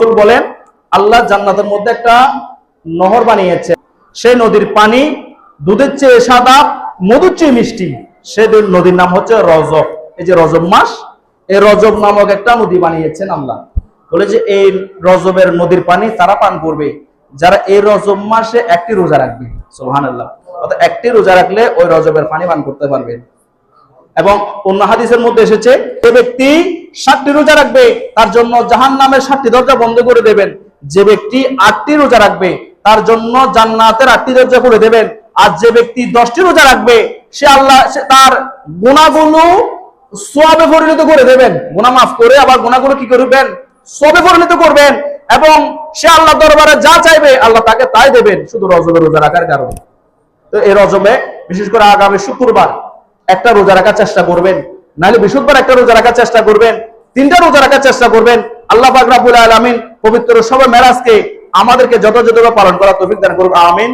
রসুল বলেন, আল্লাহ জান্নাতের মধ্যে একটা নহর বানিয়েছে। সেই নদীর পানি দুধের চেয়ে সাদা, মধুর চেয়ে মিষ্টি। সে নদীর নাম হচ্ছে রজব। এই যে রজব মাস, এই রজব নামক একটা নদী বানিয়েছেন আল্লাহ। বলে যে এই রজবের নদীর পানি তারা পান করবে। যারা এই রজব মাসে একটি রোজা রাখবে সোহান আল্লাহ একটি রোজা রাখলে ওই রজবের পানি পান করতে পারবে। এবং অন্য হাদিসের মধ্যে এসেছে যে ব্যক্তি সাতটি রোজা রাখবে, তার জন্য জাহান নামের সাতটি দরজা বন্ধ করে দেবেন। যে ব্যক্তি আটটি রোজা রাখবে, তার জন্য জান্নাতের আটটি দরজা করে দেবেন। আর যে ব্যক্তি দশটি রোজা রাখবে, সে আল্লাহ তার গুণাগুলো সোয়াবে পরিণত করে দেবেন। গুণা মাফ করে আবার গুণাগুলো কি করবেন? সবে পরিণত করবেন এবং সে আল্লাহ দরবারে যা চাইবে, আল্লাহ তাকে তাই দেবেন, শুধু রজবে রোজা রাখার কারণে। তো এই রজবে, বিশেষ করে আগামী শুক্রবার, একটা রোজা রাখার চেষ্টা করবেন। নাহলে বৃহস্পতিবার একটা রোজা রাখার চেষ্টা করবেন, তিনটা রোজা রাখার চেষ্টা করবেন। আল্লাহ বাকরাবুল আলমিন পবিত্র সবে মেরাজকে আমাদেরকে যথাযথভাবে পালন করার তৌফিক দান করুন আমিন।